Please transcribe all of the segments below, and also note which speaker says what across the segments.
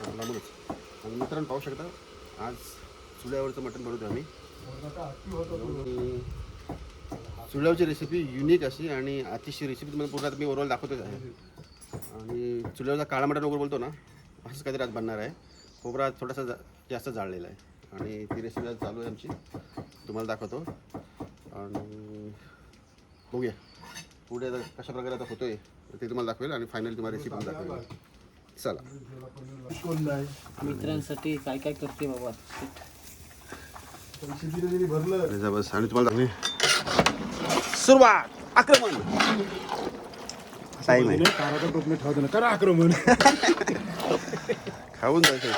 Speaker 1: लांबूनच आणि मित्रांनो पाहू शकता आज चुल्यावरचं मटण बनवतो आम्ही. चुल्यावरची रेसिपी युनिक अशी आणि अतिशय रेसिपी तुम्हाला पूर्ण मी ओव्हरऑल दाखवतोच आहे. आणि चुल्यावरचा काळा मटण वगैरे बोलतो ना असंच काहीतरी आज बनणार आहे. खोबरा थोडासा जा जास्त जाळलेला आहे. आणि ती रेसिपी आज चालू आहे आमची. तुम्हाला दाखवतो. आणि बघूया. पुढे आता कशा प्रकारे आता आहे ते तुम्हाला दाखवेल आणि फायनल तुम्हाला रेसिपी पण दाखवेल. चला.
Speaker 2: मित्रांसाठी काय काय करते बाबा?
Speaker 1: आणि जा बस आणि तुम्हाला सुरुवात आक्रमण. टाईम आहे.
Speaker 3: करा आक्रमण.
Speaker 1: खाऊन जायचं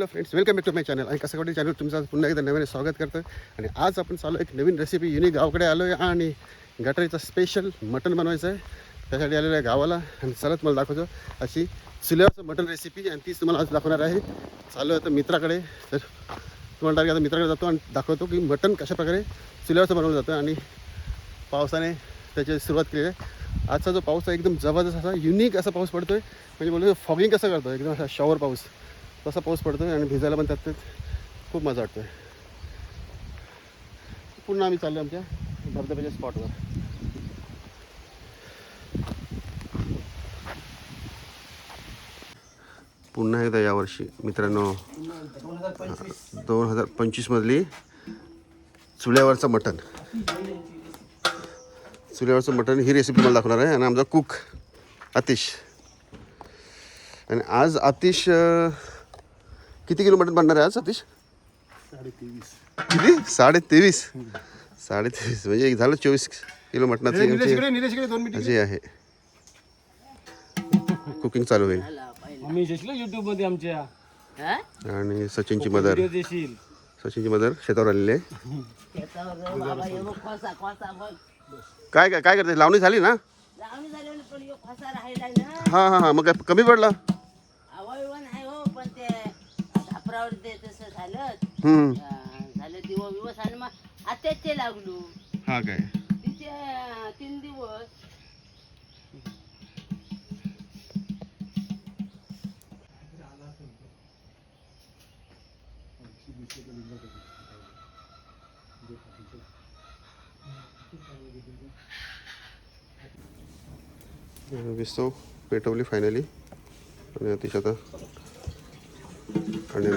Speaker 1: hello friends welcome back to my channel आणि कसं कधी चॅनल तुमचं पुन्हा एकदा नवीन स्वागत करतो आणि आज आपण चालू एक नवीन रेसिपी युनिक गावाकडे आलो आहे आणि गटारीचं स्पेशल मटण बनवायचं आहे त्यासाठी आलेलं आहे गावाला. आणि चलत मला दाखवतो. अशी चुल्यावरचं मटण रेसिपी आणि तीच तुम्हाला आज दाखवणार आहे. चालू आहे तर मित्राकडे. तर तुम्हाला डायरेक्ट आता मित्राकडे जातो आणि दाखवतो की मटण कशाप्रकारे चुल्यावरचं बनवलं जातं आणि पावसाने त्याची सुरुवात केली आहे. आजचा जो पाऊस आहे एकदम जबरदस्त असा युनिक असा पाऊस पडतो आहे म्हणजे बोलतो फॉगिंग कसं करतो? एकदम असा शॉवर पाऊस. तसा पाऊस पडतो आहे आणि भिजायला पण त्यात खूप मजा वाटतो आहे पुन्हा आम्ही चाललो आमच्या धबधब्याच्या स्पॉटवर पुन्हा एकदा यावर्षी मित्रांनो दोन हजार पंचवीसमधली चुल्यावरचं मटण. चुल्यावरचं मटण ही रेसिपी मला दाखवणार आहे आणि आमचा कुक आतिश. आणि आज आतिश किती किलो मटण बनणार आहे आज आतिश किती? साडे तेवीस साडे तेवीस म्हणजे एक झालं चोवीस किलो मटणाची आमची
Speaker 3: निलेशकडे दोन मिनिट
Speaker 1: अशी आहे. कुकिंग चालू होईल.
Speaker 3: युट्यूबमध्ये आमच्या.
Speaker 1: आणि सचिनची मदर. सचिनची मदर शेतावर आलेली आहे. काय काय काय करते? लावणी झाली ना? हां हां हां. मग काय कमी पडला?
Speaker 4: ते तसं झालं.
Speaker 1: हम्म.
Speaker 4: अं, झालं दिवस दिवस आणि मग आत्याच ते लागलो.
Speaker 1: हा काय?
Speaker 4: तिथे अं, तीन दिवस.
Speaker 1: विस्तव पेटवली फायनली आणि अतिशय आता आणि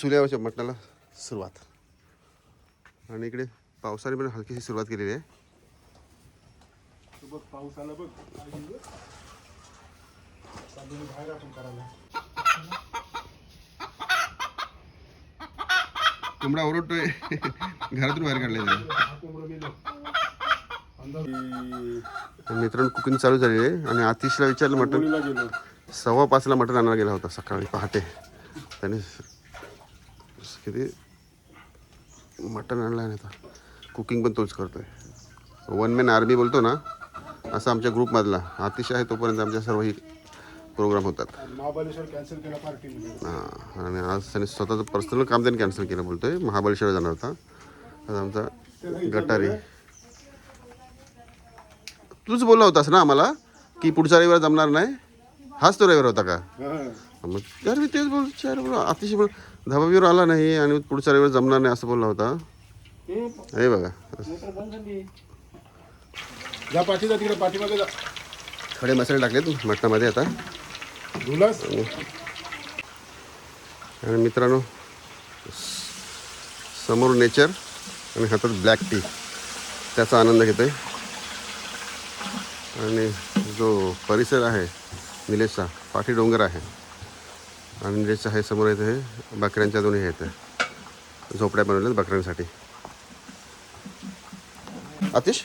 Speaker 1: चुल्यावरच्या मटणाला सुरुवात. आणि इकडे पावसाने पण हलकीशी सुरुवात केलेली आहे.
Speaker 3: बघ पाऊस आला बघ. चालू बाहेर आपण करायला.
Speaker 1: कोंबडा ओरडतोय. घरातून बाहेर आणि मित्रांनो कुकिंग चालू झालेली आहे. आणि आतिशला विचारलं मटण. सव्वा पाचला मटण आणायला गेला होता सकाळी पहाटे. त्याने किती मटण आणलं आहे आता कुकिंग पण तोच करतोय वन मॅन आर्मी बोलतो ना असं आमच्या ग्रुपमधला अतिशय आहे तोपर्यंत आमच्या सर्व ही प्रोग्राम होतात
Speaker 3: महाबळेश्वर कॅन्सल केला पार्टीमध्ये
Speaker 1: हां आणि आज त्याने स्वतःचं पर्सनल काम त्याने कॅन्सल केलं बोलतोय महाबळेश्वर जाणार होता आज आमचा गटारी तूच बोलला होतास ना आम्हाला की पुढचा रविवार जमणार नाही हाच तो रविवार होता का? मग तर मी तेच बोल चार बोल अतिशय बोल धबाबीवर आला नाही आणि पुढचा रविवार जमणार नाही असं बोलला होता. हे बघा.
Speaker 3: जा पाठी जा तिकडे पाठीमागे जा.
Speaker 1: खडे मसाले टाकलेत मटणामध्ये आता.
Speaker 3: धुलास.
Speaker 1: आणि मित्रांनो समोर नेचर आणि हातात ब्लॅक टी. त्याचा आनंद घेतोय. आणि जो परिसर आहे निलेशचा पाठी डोंगर आहे. आणि निलेशचा आहे समोर येते हे बकऱ्यांच्या दोन्ही आहेत. झोपड्या बनवल्यात बकऱ्यांसाठी. आतिश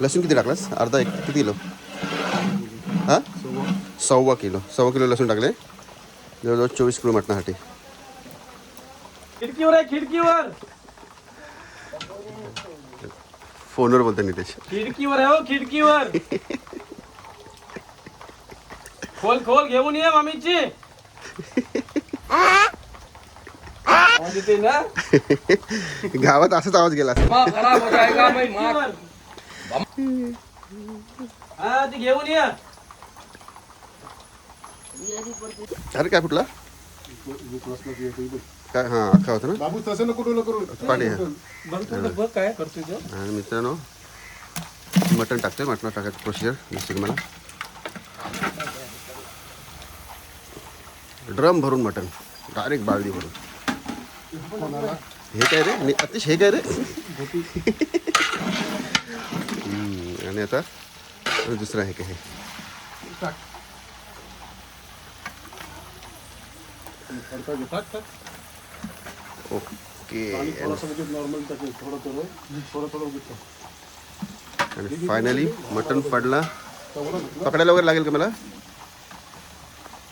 Speaker 1: लसूण किती टाकलास? अर्धा एक. किती किलो? हां? सव्वा किलो. सव्वा किलो लसूण टाकले. जवळजवळ चोवीस किलो मटणासाठी.
Speaker 2: खिडकीवर आहे खिडकीवर.
Speaker 1: फोनवर बोलतो नितेश.
Speaker 2: खिडकीवर आहे हो खिडकीवर. खोल खोल घेऊन ये मामीची आवाज़ येते ना
Speaker 1: गावात असाच आवाज़ गेला.
Speaker 2: खराब हो जाएगा मैं। मार हा ते घेऊन या
Speaker 1: अरे काय फुटला? काय हाँ अख्खा होता ना?
Speaker 3: बाबू तसं नको डोलं करू।
Speaker 1: पाणी हा.
Speaker 2: बघ तुला बघ काय करतोय तो
Speaker 1: आणि मित्रांनो मटण टाकतोय मटण टाकायचं प्रोसिजर दिसते मला ड्रम भरून मटण. डायरेक्ट बाळदी भरून. हे काय रे? अतिश हे काय रे? आणि आता दुसरं आहे काय? हे ओके.
Speaker 3: नॉर्मल थोडं थोडं थोडं थोडं
Speaker 1: आणि फायनली मटण पडला. पकडायला वगैरे लागेल का मला?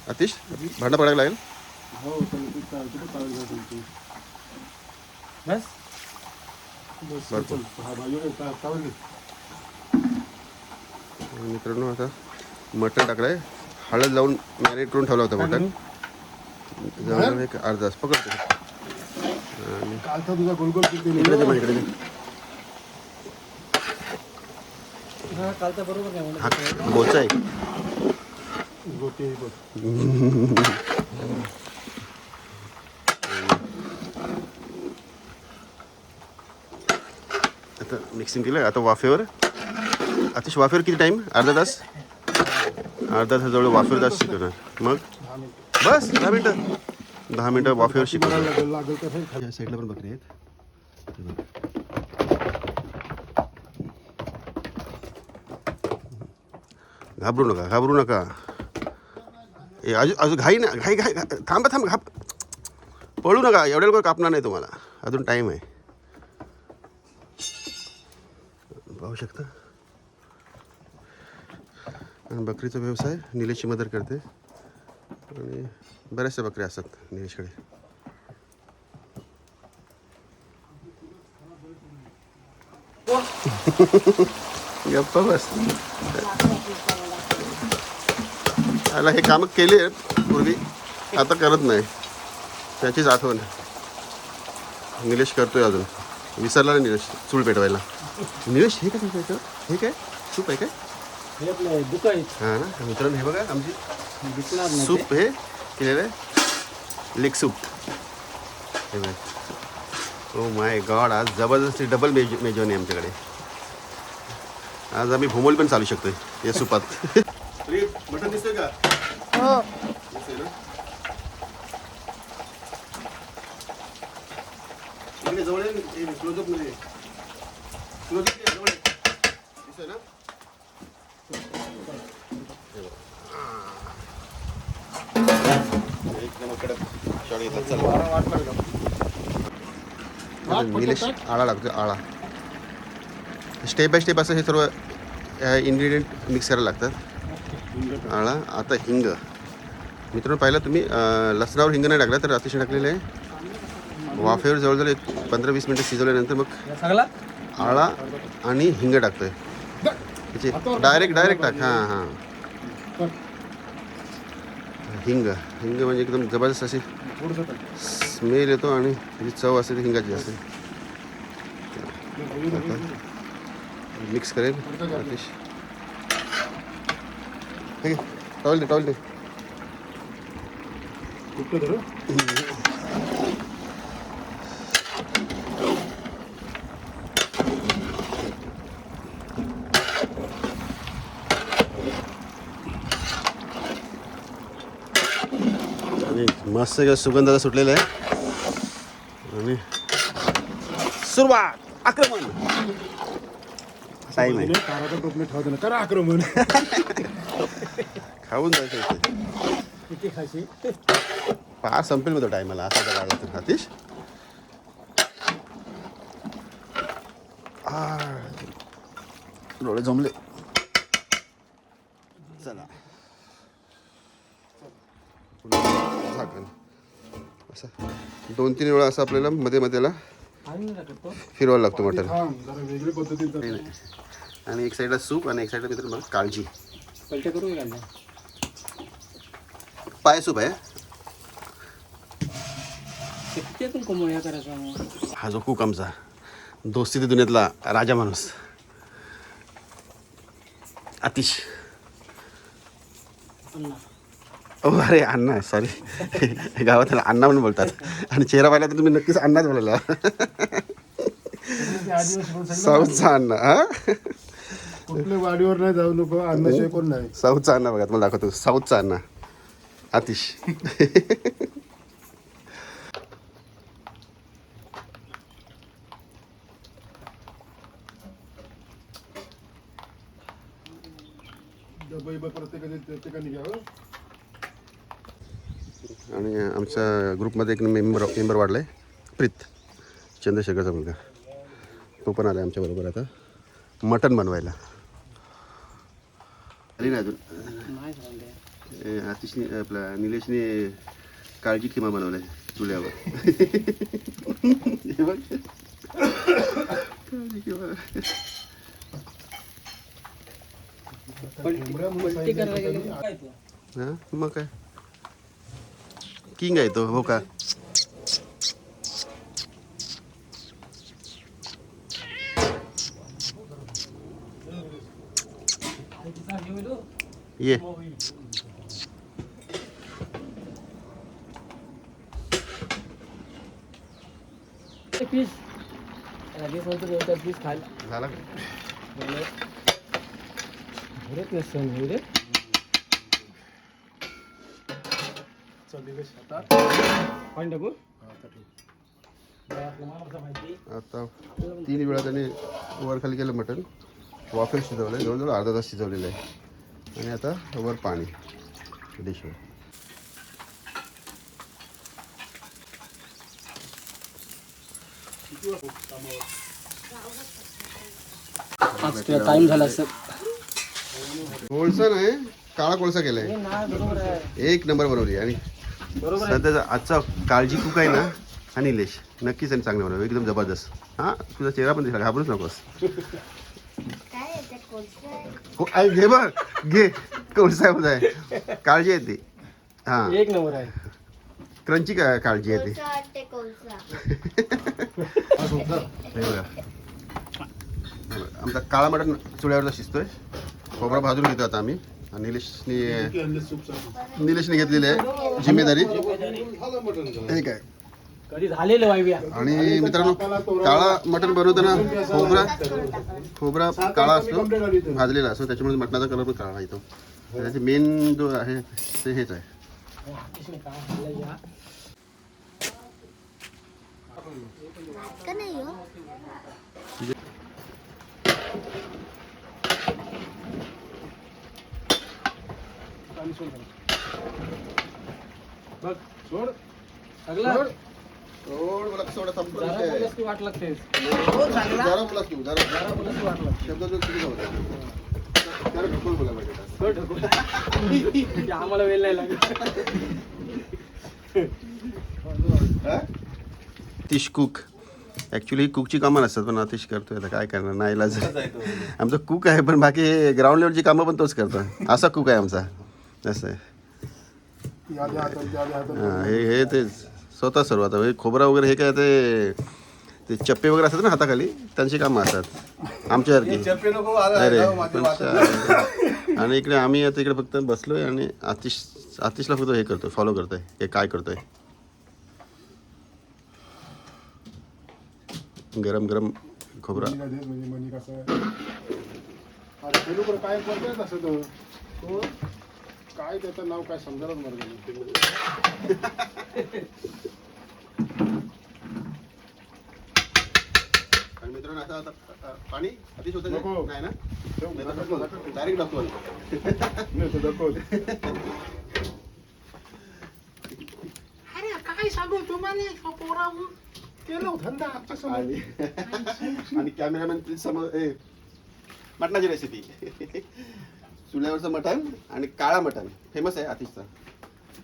Speaker 1: अतिश भांडं पडायला लागेल?
Speaker 3: हो?
Speaker 2: बस.
Speaker 1: मित्रांनो आता मटण टाकलंय. हळद लावून मॅरिनेट करून ठेवलं होतं मटण. जवळजवळ एक अर्धा तास. पकडतो.
Speaker 2: हा कालचा बरोबर नाही म्हणत
Speaker 1: हा काय बोचा आहे. आता मिक्सिंग केलं आता वाफेवर अतिश वाफेवर किती टाईम अर्धा तास अर्धा तास जवळ वाफेवर तास शिकवणार मग. बस दहा मिनटं दहा मिनटं वाफेवर शिकवणार. या साईडला पण बकरी आहेत घाबरू नका घाबरू नका ए अजून अजून घाई ना घाई घाई थांबा थांबा घाब पळू नका एवढ्या लवकर कापणार नाही तुम्हाला अजून टाईम आहे पाहू शकता आणि बकरीचा व्यवसाय निलेशची मदत करते आणि बऱ्याचशा बकऱ्या असतात निलेशकडे गप्पा बस त्याला हे कामं केली आहेत पूर्वी आता करत नाही. त्याचीच आठवण निलेश करतोय अजून. विसरला नाही निलेश चूल पेटवायला. निलेश हे काय तुमचं हे काय? सूप आहे काय?
Speaker 2: हे आपलं
Speaker 1: हां ना? मित्रांनो हे बघा आमची
Speaker 2: दिसणार नाही ते.
Speaker 1: सूप हे केलेलं आहे. Leg soup. हे बघ. ओ माय गॉड आज जबरदस्ती डबल मेज मेजवानी आहे आमच्याकडे. आज आम्ही भोमोल पण चालू शकतोय या सुपात. मटन दिसतोय का? इकडे जवळ आहे ना, मध्ये जवळ दिसतोय ना एकदम कडक शॉट चला निलेश आळा लागतो आळा. स्टेप बाय स्टेप असं हे सर्व इन्ग्रेडियंट मिक्स करायला लागतात. आळा आता हिंग. मित्रांनो पाहिलं तुम्ही लसणावर हिंग नाही टाकला तर अतिशय टाकलेलं आहे. वाफेवर जवळजवळ एक पंधरा वीस मिनटं शिजवल्यानंतर मग आळा आणि हिंग टाकतोय. त्याचे डायरेक्ट डायरेक्ट टाक. हां हां. हिंग. हिंग म्हणजे एकदम जबरदस्त अशी. स्मेल येतो आणि त्याची चव असते ती हिंगाची असते मिक्स करेल. अतिश. ठीक आहे टॉवेल दे टॉवेल दे.
Speaker 3: कुठं धरू?
Speaker 1: आणि मस्त किंवा सुगंध आता सुटलेला आहे आणि सुरुवात आक्रमण टाईम आहे
Speaker 3: ताराचा टोपणे ठेवा देणं. करा आक्रमण
Speaker 1: खाऊन जायचं.
Speaker 2: किती खाशी
Speaker 1: फार संपेल मग तो टायमाला असा जर काढला तर अतिश आ, डोळे जमले. चला. झाकण. असं. दोन तीन वेळा असं आपल्याला मध्ये मध्येला फिरवायला लागतो मटण. आणि एक साईडला सूप आणि एक साईडला मित्र काळजी. पाय सूप आहे.
Speaker 2: कोंबड्या करायचा
Speaker 1: हा जो कुक आमचा दोस्ती दुनियातला राजा माणूस. अतिश ओ अरे अण्णा सॉरी गावात त्याला अण्णा म्हणून बोलतात. आणि चेहरा पाहिला तर तुम्ही नक्कीच अण्णाच बोलायला. साऊथचा अण्णा हा?
Speaker 3: कुठल्या वाडीवर नाही जाऊ नको अन्नाशिवाय कोण नाही.
Speaker 1: साऊथचा अण्णा बघा तुम्हाला दाखवतो. साऊथचा अण्णा. अतिश
Speaker 3: प्रत्येकाने प्रत्येकाने घ्यावं
Speaker 1: आणि आमच्या ग्रुपमध्ये एक मेंबर मेंबर वाढला आहे प्रीत. चंद्रशेखरचा मुलगा. तो पण आला आमच्याबरोबर आता. मटण बनवायला. आली ना अजून? आतिशने आपला निलेशने काळजी किमा बनवलाय चुल्यावर. काळजी किमा.
Speaker 2: पलटी करायला गेले काय तो?
Speaker 1: हा मग काय किंग आहे तो हो का ये
Speaker 2: ते पीस लगेच नंतर दोन चार पीस खायला
Speaker 1: झाला का?
Speaker 2: हे रे
Speaker 1: आता तीन वेळा त्याने वर खाली केलं मटण वाफेल शिजवलं आहे जवळजवळ अर्धा तास शिजवलेलं आहे आणि आता वर पाणी डिशवर
Speaker 2: आज टाइम झाला असं
Speaker 1: कोळसा नाही काळा कोळसा केलाय.
Speaker 2: बरोबर
Speaker 1: एक नंबर बनवली आणि
Speaker 2: बरोबर आहे.
Speaker 1: सध्याचा आजचा काळजी कुक आहे ना हा निलेश. नक्कीच त्यांनी चांगलं बनवलं एकदम जबरदस्त. हां तुझा चेहरा पण दिसला घाबरूच नकोस. आई, घे बघ घे. कोळसा आहे काळजी आहे ती. हां.
Speaker 2: एक नंबर आहे.
Speaker 1: क्रंची का काळजी आहे ती. हे बघा हे बघा. आमचा काळा मटण चुल्यावरला शिजतोय. खोबरा भाजून घेतो आता आम्ही. निलेशने निलेशने घेतलेली आहे जिम्मेदारी. हे
Speaker 2: झालेलं वाईव्या
Speaker 1: आणि मित्रांनो काळा मटण बनवताना खोबरा खोबरा काळा असतो भाजलेला असतो त्याच्यामुळे मटणाचा कलर पण काळा येतो त्याचे मेन जो आहे ते हेच आहे.
Speaker 3: बघ सोड.
Speaker 2: सगळं?
Speaker 1: गोड बोला कसं वाटतं संपलं
Speaker 2: जरा
Speaker 1: विषय.
Speaker 2: बोललास की वाट लागते
Speaker 1: जरा तू, जरा
Speaker 2: जरा बोललास की वाट लागते
Speaker 1: शब्द जो चुकीचा होता. जरा ढकलून बोला पाहिजे आता.
Speaker 2: ते आम्हाला वेळ नाही लागत.
Speaker 1: तिश कुक ॲक्च्युली कुकची कामं नसतात पण अतिश करतोय आता. काय करणार? नाही इलाज. आमचा कुक आहे पण बाकी ग्राउंड लेवलची कामं पण तोच करतो. असा कुक आहे आमचा. असं आहे. हां हे हे ते स्वतः सर्व आता हे खोबरा वगैरे हे काय ते ते चप्पे वगैरे असतात ना हाताखाली त्यांची कामं असतात. आमच्यासारखी अरे पण आणि इकडे आम्ही आता इकडे फक्त बसलोय आणि आतिश आतिशला फक्त हे करतोय फॉलो करतोय हे काय करतोय. गरम गरम खोबरा.
Speaker 3: म्हणजे काय काय त्याचं नाव काय समजायलाच मार्ग नाही
Speaker 1: आणि मित्रांनो आता आता अ, पाणी आतिश होतं
Speaker 3: नको.
Speaker 1: का? नाही ना. डायरेक्ट टाकतो.
Speaker 5: अरे काय सांगू तुम्हाला पोरावून केलं धंदा आमच्यासमोर
Speaker 1: आणि आणि कॅमेरामॅन समोर ए मटणाची रेसिपी चुल्यावरचं मटण आणि काळा मटण. फेमस आहे आतिशचा.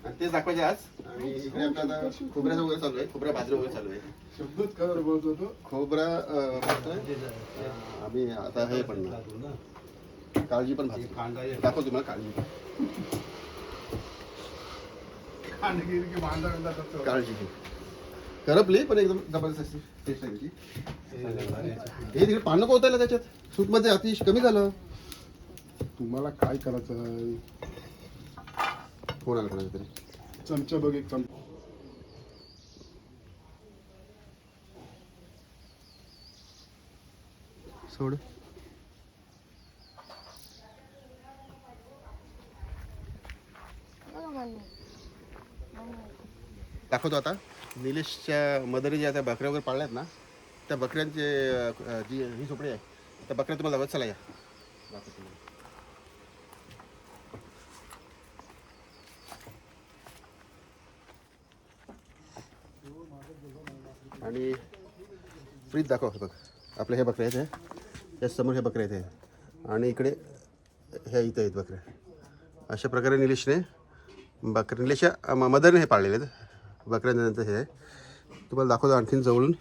Speaker 1: आणि तेच दाखवायचे आज. आणि इकडे आपलं आता खोबऱ्याचं वगैरे चालू आहे. खोबऱ्या भाजणं वगैरे चालू आहे.
Speaker 3: शब्दच बोलतो तो?
Speaker 1: खोबरा अं, भाजतोय. अं, आम्ही आता हे पण काळजी पण भाजतो दाखव तुम्हाला काळजी. काळजी करपली पण एकदम जबरदस्त अशी आहे त्याची हे तिकडे पानं कोतायला त्याच्यात? सूपमध्ये अतिश कमी झालं.
Speaker 3: तुम्हाला काय करायचं आहे?
Speaker 1: आला कोणाचा तरी.
Speaker 3: चमचा बघ एक चमचा.
Speaker 1: सोड. दाखवतो आता. निलेशच्या मदरी ज्या त्या बकऱ्या वगैरे पाळल्यात ना त्या बकऱ्यांचे अं, जी ही झोपडी आहे त्या बकऱ्या तुम्हाला दाखवत चला या. दाखवतो. तुम्हाला. आणि फ्रीज दाखव बघ. आपले हे बकरे आहेत हे. या समोर हे बकरे आहेत आणि इकडे ह्या इथं आहेत बकऱ्या अशा प्रकारे निलेशने बकरे निलेशच्या मदरने हे पाळलेले आहेत. बकऱ्यांनंतर हे. आहे तुम्हाला दाखवतो आणखीन जवळून.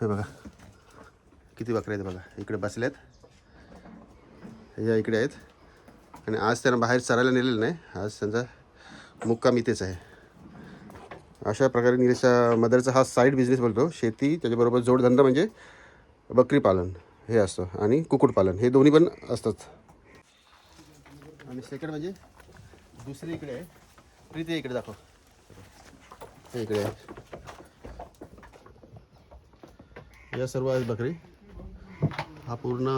Speaker 1: हे बघा. किती बकरे आहेत बघा. इकडे बसल्यात या इकडे आहेत. आणि आज त्यांना बाहेर चरायला नेलेलं नाही. आज त्यांचा मुक्काम इथेच आहे. अशा प्रकारे निलेशच्या मदरचा हा साईड बिझनेस बोलतो. शेती त्याच्याबरोबर जोडधंदा म्हणजे बकरी पालन हे असतं आणि कुक्कुटपालन. हे दोन्ही पण असतात. आणि सेकंड म्हणजे दुसरी इकडे आहे. प्रीती इकडे दाखव. हे इकडे आहे. या सर्व आहेत बकरी. हा पूर्ण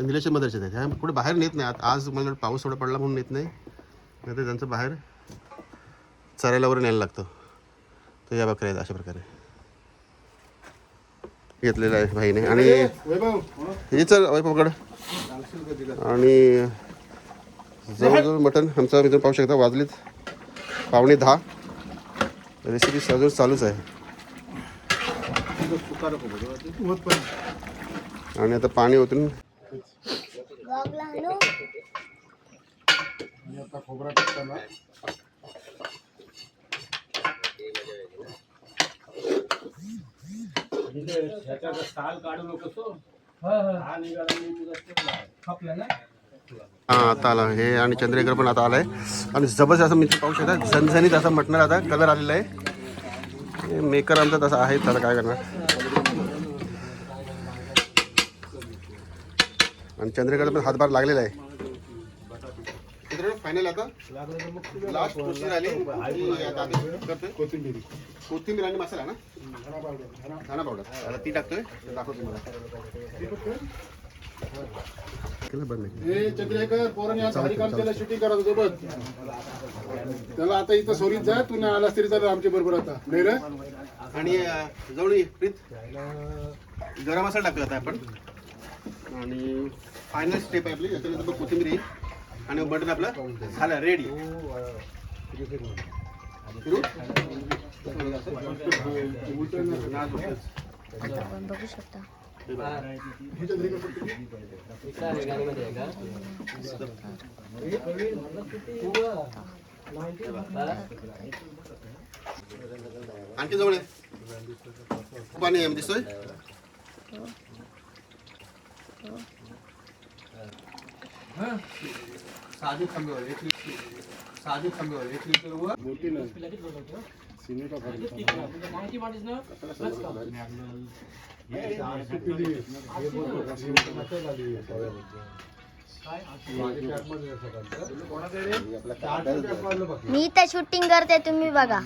Speaker 1: निलेशच्या मदरच्यात आहेत. ह्या कुठे बाहेर नेत नाही आज मला पाऊस थोडा पडला म्हणून नेत नाही. नाही तर त्यांचं बाहेर चरायला वगैरे न्यायला लागतं. तर या बकऱ्या आहेत अशा प्रकारे. घेतलेलं आहे भाईने. आणि हे चल वय पकड आणि जवळजवळ मटण आमचा मित्र पाहू शकता वाजलेत. पावणे दहा. रेसिपी अजून चालूच आहे. आणि आता पाणी ओतून
Speaker 3: आणि खोबरा टाकताना
Speaker 1: हां. आता आला. हे आणि चंद्रेकर पण आता आलाय. आणि जबरदस्त असं मित्र पाहू शकता. झणझणीत असं मटणार आता. कलर आलेला आहे. मेकर आमचा तसा आहे. त्याला काय करणार? आणि चंद्रेकर पण हातभार लागलेला आहे. फायनल आता. लास्ट प्रोसिजर आली.
Speaker 3: कोथिंबीर.
Speaker 1: कोथिंबीर आणि मसाला ना?
Speaker 3: धना पावडर धना
Speaker 1: धाना पावडर आता ती टाकतोय. दाखवतो तुम्हाला.
Speaker 3: शूटिंग करत होतो बघ. त्याला आता इथं सोरीत जा तू नाही आलास तरी चालेल आमच्या बरोबर आता. नाही रे?
Speaker 1: आणि जवळ गरम मसाला टाकला आता आपण. आणि फायनल स्टेप आहे आपली. याच्यानंतर मग कोथिंबीर येईल आणि बटन आपलं झालं रेडी फिरू?
Speaker 6: बघू शकता
Speaker 1: आणखी जवळ पाणी दिसतोय? साधे थांबेवर एक लिटर साधे थांबेवर एक लिटर
Speaker 2: ना.
Speaker 6: मी तर शूटिंग करते तुम्ही बघा.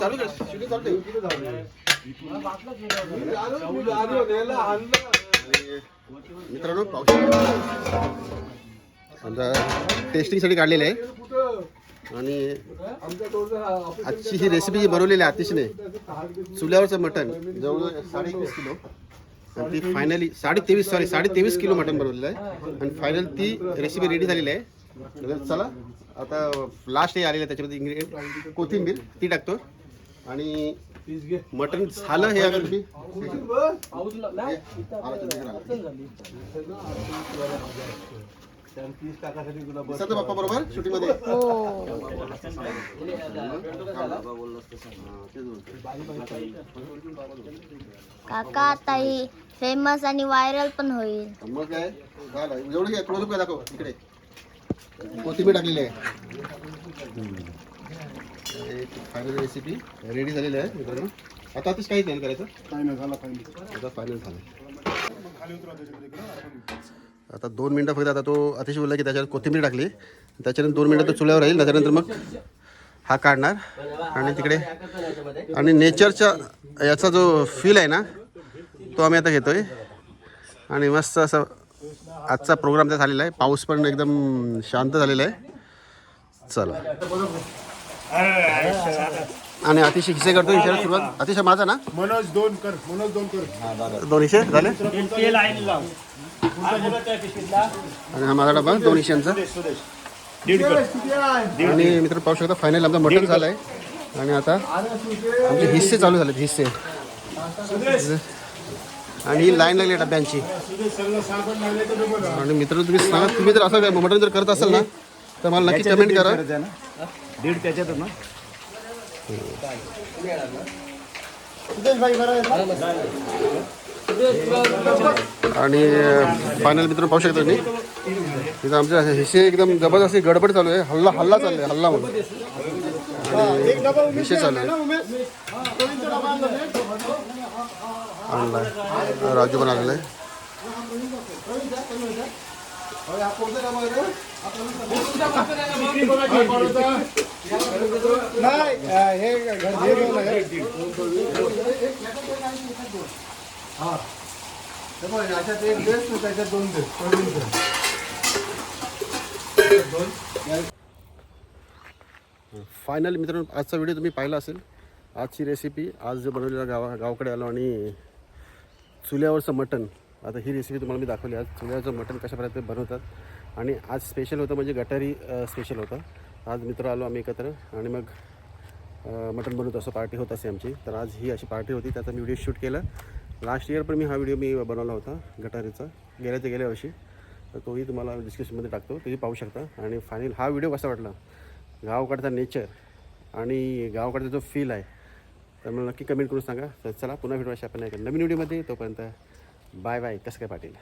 Speaker 1: चालू मित्रांनो पाहू आता टेस्टिंगसाठी काढलेलं आहे. आणि आजची ही रेसिपी जी बनवलेली आहे अतिशय चुल्यावरचं मटण जवळजवळ साडे एकवीस किलो. आणि ती फायनली साडे तेवीस सॉरी साडे तेवीस किलो मटण बनवलेलं आहे. आणि फायनल ती रेसिपी रेडी झालेली आहे. चला आता लास्ट हे आलेलं आहे त्याच्यामध्ये इन्ग्रेडियंट कोथिंबीर ती टाकतो. आणि मटण झालं हे. दिसतं बाप्पा बरोबर शूटिंगमध्ये
Speaker 6: हो. काका आता ही फेमस आणि व्हायरल पण होईल.
Speaker 1: मग काय? झालं एवढं घ्या थोडं काय दाखव. इकडे. कोथिंबीर टाकलेली आहे. फायनल रेसिपी रेडी झालेली आहे मित्रांनो. आता आताच करायचं?
Speaker 3: काही नाही झाला फायनल
Speaker 1: आता फायनल झालं. आता दोन मिनटं फक्त आता तो अतिशय बोलला की त्याच्यात कोथिंबीर टाकली. त्याच्यानंतर दोन मिनटं तो चुल्यावर राहील त्याच्यानंतर मग हा काढणार. आणि तिकडे आणि नेचरच्या याचा जो फील आहे ना तो आम्ही आता घेतोय. आणि मस्त असं आजचा प्रोग्राम त्या झालेला आहे. पाऊस पण एकदम शांत झालेला आहे. चला. आणि अतिशय हिस्से करतो हिशेला सुरुवात. अतिशय माझा ना?
Speaker 3: मनोज दोन कर मनोज दोन कर.
Speaker 1: दोन हिशे झाले? आणि हा माझा डबा दोन हिशांचा आणि मित्र पाहू शकता फायनल आमचा मटन झालं आहे आणि आता आमचे हिस्से चालू झालेत हिस्से. आणि ही लाईन लागली आहे डब्यांची. आणि मित्र तुम्ही सांगा तुम्ही जर असं मटन जर करत असाल ना तर मला नक्की कमेंट करा.
Speaker 2: दीड त्याच्यातच ना?
Speaker 1: आणि फायनल मित्र पाहू शकता तुम्ही. तिथं आमच्या हिशे एकदम जबरदस्त गडबड चालू आहे. हल्ला हल्ला चालू आहे हल्ला म्हणून.
Speaker 3: आणि डबा
Speaker 1: चालू आहे.
Speaker 3: आणला
Speaker 1: राजू पण आलेला आहे
Speaker 3: नाही अं, हे घर- हे. दोन आहे.
Speaker 1: फायनल मित्रांनो आजचा व्हिडिओ तुम्ही पाहिला असेल. आजची रेसिपी आज जो बनवलेला गावा गावाकडे आलो आणि चुल्यावरचं मटण. आता ही रेसिपी तुम्हाला मी दाखवली आज. चुल्याचं मटण कशाप्रकारे ते बनवतात? आणि आज स्पेशल होतं म्हणजे गटारी स्पेशल होतं. आज मित्र आलो आम्ही एकत्र आणि मग मटण बनवत असं पार्टी होत असे आमची. तर आज ही अशी पार्टी होती. त्याचा मी व्हिडिओ शूट केला. लास्ट इयर पण मी हा व्हिडिओ मी बनवला होता गटारीचा. गेल्याच्या गेल्या वर्षी. तर तोही तुम्हाला डिस्क्रिप्शनमध्ये टाकतो. तोही पाहू शकता. आणि फायनल हा व्हिडिओ कसा वाटला? गावाकडचा नेचर आणि गावाकडचा जो फील आहे तर मला नक्की कमेंट करून सांगा. तर चला पुन्हा भेटू अशा आपण नवीन व्हिडिओमध्ये तोपर्यंत बाय बाय कसं काय पाटील?